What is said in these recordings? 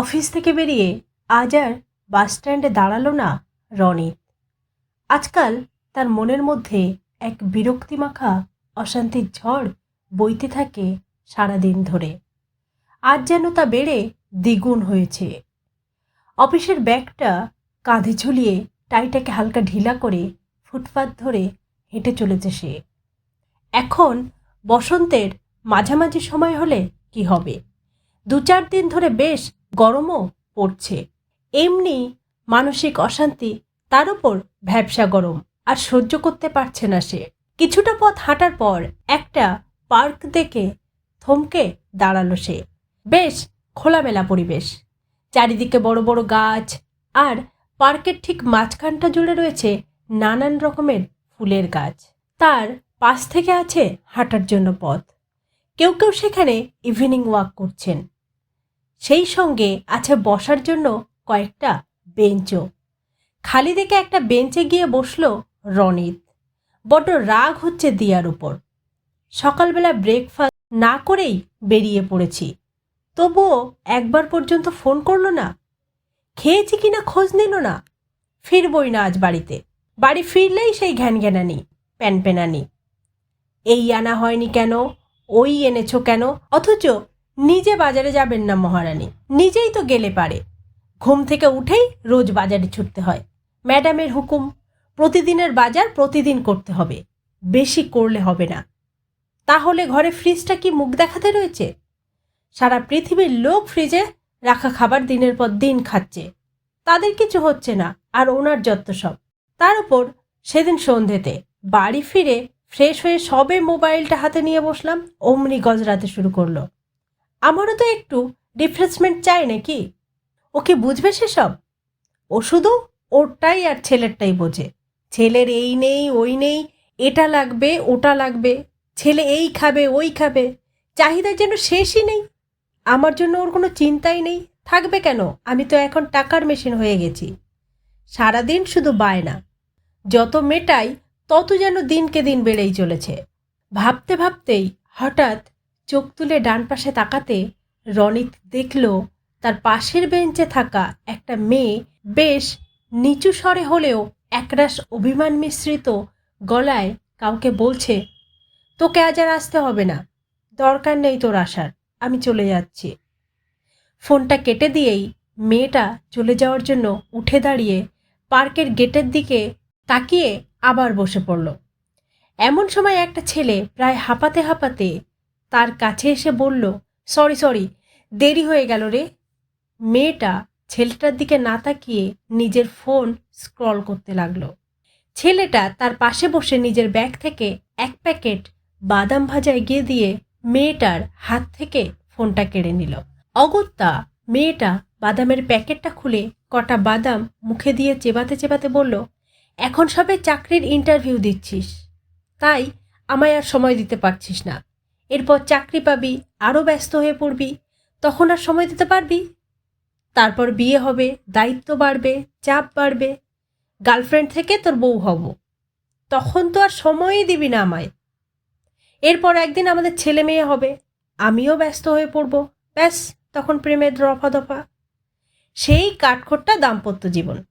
Office থেকে বেরিয়ে আজ আর বাস স্ট্যান্ডে দাঁড়াল না রনিত আজকাল তার মনের মধ্যে এক বিরক্তিমাখা অশান্তির ঝড় বইতে থাকে সারাদিন ধরে। আজ যেন তা বেড়ে দ্বিগুণ হয়েছে। অফিসের ব্যাগটা কাঁধে ঝুলিয়ে টাইটাকে হালকা ঢিলা করে ফুটপাত ধরে হেঁটে চলেছে সে। এখন বসন্তের মাঝামাঝি সময় হলে কি হবে? দু চার দিন ধরে বেশ গরমও পড়ছে। এমনি মানসিক অশান্তি, তার উপর ভ্যাবসা গরম, আর সহ্য করতে পারছে না সে। কিছুটা পথ হাঁটার পর একটা পার্ক দেখে থমকে দাঁড়াল সে। বেশ খোলামেলা পরিবেশ। চারিদিকে বড় বড় গাছ, আর পার্কের ঠিক মাঝখানটা জুড়ে রয়েছে নানান রকমের ফুলের গাছ। তার পাশ থেকে আছে হাঁটার জন্য পথ। কেউ কেউ সেখানে ইভিনিং ওয়াক করছেন। সেই সঙ্গে আছে বসার জন্য কয়েকটা বেঞ্চও। খালি দেখে একটা বেঞ্চে গিয়ে বসল রনিত। বড্ড রাগ হচ্ছে দিয়ার উপর। সকালবেলা ব্রেকফাস্ট না করেই বেরিয়ে পড়েছি। তবুও একবার পর্যন্ত ফোন করল না। খেয়েছি কিনা খোঁজ নিল না। ফিরবই না আজ বাড়িতে। বাড়ি ফিরলেই সেই ঘ্যান ঘ্যানানি প্যানপ্যানানি এই আনা হয়নি কেন? ওই এনেছো কেন? অথচ নিজে বাজারে যাবেন না মহারানী, নিজেই তো গেলে পারে। ঘুম থেকে উঠেই রোজ বাজারে ছুটতে হয়। ম্যাডামের হুকুম, প্রতিদিনের বাজার প্রতিদিন করতে হবে, বেশি করলে হবে না। তাহলে ঘরে ফ্রিজটা কি মুখ দেখাতে রয়েছে? সারা পৃথিবীর লোক ফ্রিজে রাখা খাবার দিনের পর দিন খাচ্ছে। তাদের কিছু হচ্ছে না, আর ওনার যত্ত সব। তার উপর সেদিন সন্ধেতে বাড়ি ফিরে ফ্রেশ হয়ে সবে মোবাইলটা হাতে নিয়ে বসলাম, অমনি গজরাতে শুরু করল। আমারও তো একটু রিফ্রেশমেন্ট চাই নাকি? ও কি বুঝবে সেসব? ও শুধু ওরটাই আর ছেলেরটাই বোঝে। ছেলের এই নেই, ওই নেই, এটা লাগবে, ওটা লাগবে, ছেলে এই খাবে, ওই খাবে চাহিদা যেন শেষই নেই। আমার জন্য ওর কোনো চিন্তাই নেই। থাকবে কেন? আমি তো এখন টাকার মেশিন হয়ে গেছি। সারাদিন শুধু বায়না। যত মেটাই, তত যেন দিনকে দিন বেড়েই চলেছে। ভাবতে ভাবতেই হঠাৎ চোখ তুলে ডান পাশে তাকাতে রনিত দেখল, তার পাশের বেঞ্চে থাকা একটা মেয়ে বেশ নিচু স্বরে হলেও একরাশ অভিমান মিশ্রিত গলায় কাউকে বলছে, তোকে আজ আর আসতে হবে না, দরকার নেই তোর আসার, আমি চলে যাচ্ছি। ফোনটা কেটে দিয়েই মেয়েটা চলে যাওয়ার জন্য উঠে দাঁড়িয়ে পার্কের গেটের দিকে তাকিয়ে আবার বসে পড়ল। এমন সময় একটা ছেলে প্রায় হাঁপাতে হাঁপাতে তার কাছে এসে বলল, সরি সরি, দেরি হয়ে গেল রে। মেয়েটা ছেলেটার দিকে না তাকিয়ে নিজের ফোন স্ক্রল করতে লাগল। ছেলেটা তার পাশে বসে নিজের ব্যাগ থেকে এক প্যাকেট বাদাম ভাজা এগিয়ে দিয়ে মেয়েটার হাত থেকে ফোনটা কেড়ে নিল। অগত্যা মেয়েটা বাদামের প্যাকেটটা খুলে কটা বাদাম মুখে দিয়ে চেবাতে চেবাতে বলল, এখন সবে চাকরির ইন্টারভিউ দিচ্ছিস, তাই আমায় আর সময় দিতে পারছিস না। এরপর চাকরি পাবি আরও ব্যস্ত হয়ে পড়বি, তখন আর সময় দিতে পারবি। তারপর বিয়ে হবে, দায়িত্ব বাড়বে, চাপ বাড়বে গার্লফ্রেন্ড থেকে তোর বউ হব। তখন তো আর সময়ই দিবি না আমায়। এরপর একদিন আমাদের ছেলে মেয়ে হবে, আমিও ব্যস্ত হয়ে পড়ব। ব্যাস, তখন প্রেমের রফা দফা সেই কাঠখোট্টা দাম্পত্য জীবন।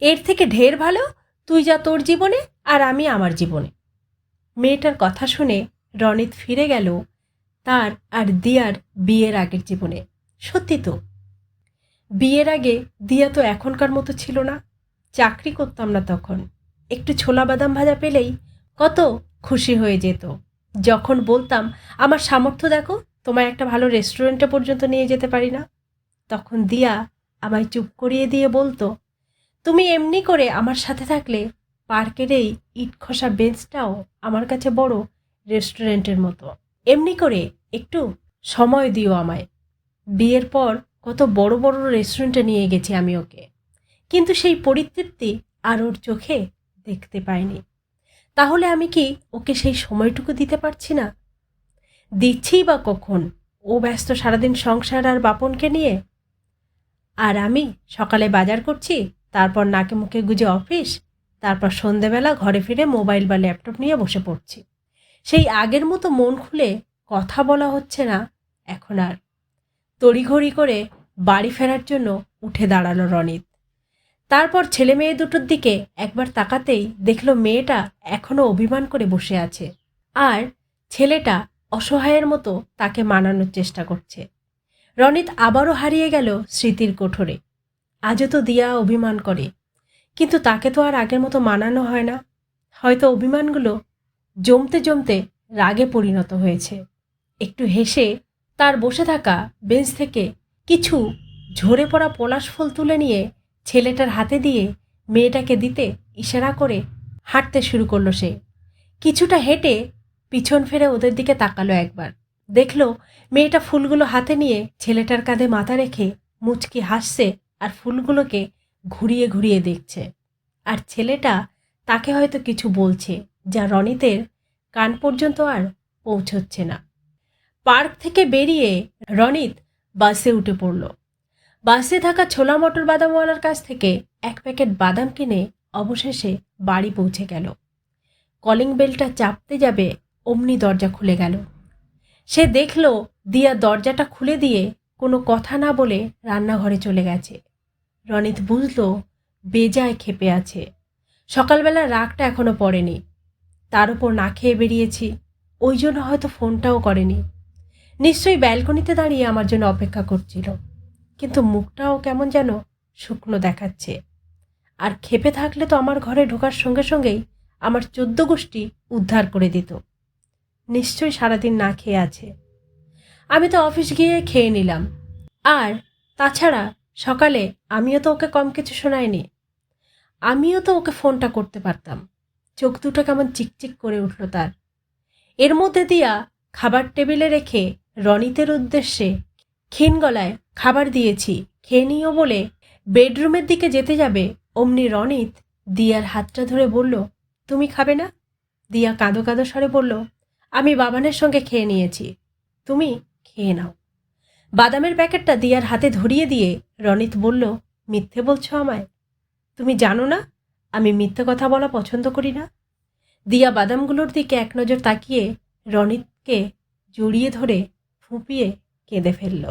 এর থেকে ঢের ভালো, তুই যা তোর জীবনে আর আমি আমার জীবনে। মেয়েটার কথা শুনে রনিত ফিরে গেল তার আর দিয়ার বিয়ের আগের জীবনে। সত্যি তো। বিয়ের আগে দিয়া তো এখনকার মতো ছিল না। চাকরি করতাম না তখন। একটু ছোলা বাদাম ভাজা পেলেই কত খুশি হয়ে যেত। যখন বলতাম, আমার সামর্থ্য দেখো, তোমায় একটা ভালো রেস্টুরেন্টে পর্যন্ত নিয়ে যেতে পারি না? তখন দিয়া আমায় চুপ করিয়ে দিয়ে বলতো, তুমি এমনি করে আমার সাথে থাকলে পার্কের এই ইট খসা বেঞ্চটাও আমার কাছে বড় রেস্টুরেন্টের মতো। এমনি করে একটু সময় দিও আমায়। বিয়ের পর কত বড় বড় রেস্টুরেন্টে নিয়ে গেছি আমি ওকে। কিন্তু সেই পরিতৃপ্তি আর ওর চোখে দেখতে পাইনি। তাহলে আমি কি ওকে সেই সময়টুকু দিতে পারছি না? দিচ্ছিই বা কখন? ও ব্যস্ত সারাদিন সংসার আর বাপনকে নিয়ে? আর আমি সকালে বাজার করছি, তারপর নাকে মুখে গুজে অফিস, তারপর সন্ধেবেলা ঘরে ফিরে মোবাইল বা ল্যাপটপ নিয়ে বসে পড়ছি। সেই আগের মতো মন খুলে কথা বলা হচ্ছে না, এখন আর। তড়িঘড়ি করে বাড়ি ফেরার জন্য উঠে দাঁড়াল রনিত। তারপর ছেলে মেয়ে দুটোর দিকে একবার তাকাতেই দেখল মেয়েটা এখনও অভিমান করে বসে আছে আর ছেলেটা অসহায়ের মতো তাকে মানানোর চেষ্টা করছে। রনিত আবারও হারিয়ে গেল স্মৃতির কোঠরে। আজও তো দিয়া অভিমান করে, কিন্তু তাকে তো আর আগের মতো মানানো হয় না। হয়তো অভিমানগুলো জমতে জমতে রাগে পরিণত হয়েছে। একটু হেসে তার বসে থাকা বেঞ্চ থেকে কিছু ঝরে পড়া পলাশ ফুল তুলে নিয়ে ছেলেটার হাতে দিয়ে মেয়েটাকে দিতে ইশারা করে হাঁটতে শুরু করল সে। কিছুটা হেঁটে পিছন ফেরে ওদের দিকে তাকালো একবার। দেখল মেয়েটা ফুলগুলো হাতে নিয়ে ছেলেটার কাঁধে মাথা রেখে মুচকি হাসছে আর ফুলগুলোকে ঘুরিয়ে ঘুরিয়ে দেখছে। আর ছেলেটা তাকে হয়তো কিছু বলছে। যা রনিতের কান পর্যন্ত আর পৌঁছচ্ছে না। পার্ক থেকে বেরিয়ে রনিত বাসে উঠে পড়ল। বাসে থাকা ছোলা মটর বাদামওয়ালার কাছ থেকে এক প্যাকেট বাদাম কিনে অবশেষে বাড়ি পৌঁছে গেল। কলিং বেলটা চাপতে যাবে অমনি দরজা খুলে গেল। সে দেখল দিয়া দরজাটা খুলে দিয়ে কোনো কথা না বলে রান্নাঘরে চলে গেছে। রনিত বুঝল, বেজায় খেপে আছে। সকালবেলা রাগটা এখনও পড়েনি। তার উপর না খেয়ে বেরিয়েছি। ওই জন্য হয়তো ফোনটাও করেনি। নিশ্চয়ই ব্যালকনিতে দাঁড়িয়ে আমার জন্য অপেক্ষা করছিল। কিন্তু মুখটাও কেমন যেন শুকনো দেখাচ্ছে। আর খেপে থাকলে তো আমার ঘরে ঢোকার সঙ্গে সঙ্গেই আমার চোদ্দ গোষ্ঠী উদ্ধার করে দিত। নিশ্চয়ই সারাদিন না খেয়ে আছে। আমি তো অফিস গিয়ে খেয়ে নিলাম। আর তাছাড়া সকালে আমিও তো ওকে কম কিছু শোনাইনি। আমিও তো ওকে ফোনটা করতে পারতাম। চোখ দুটো কেমন চিকচিক করে উঠল তার। এর মধ্যে দিয়া খাবার টেবিলে রেখে রনিতের উদ্দেশ্যে ক্ষীণ গলায় খাবার দিয়েছি, খেয়ে নিও বলে বেডরুমের দিকে যেতে যাবে, অমনি রনিত দিয়ার হাতটা ধরে বলল, তুমি খাবে না? দিয়া কাঁদো কাঁদো স্বরে বলল, আমি বাবানের সঙ্গে খেয়ে নিয়েছি, তুমি খেয়ে নাও। বাদামের প্যাকেটটা দিয়ার হাতে ধরিয়ে দিয়ে রনিত বলল, মিথ্যে বলছো আমায়? তুমি জানো না আমি মিথ্যে কথা বলা পছন্দ করি না। দিয়া বাদামগুলোর দিকে এক নজর তাকিয়ে রনিতকে জড়িয়ে ধরে ফুঁপিয়ে কেঁদে ফেলল।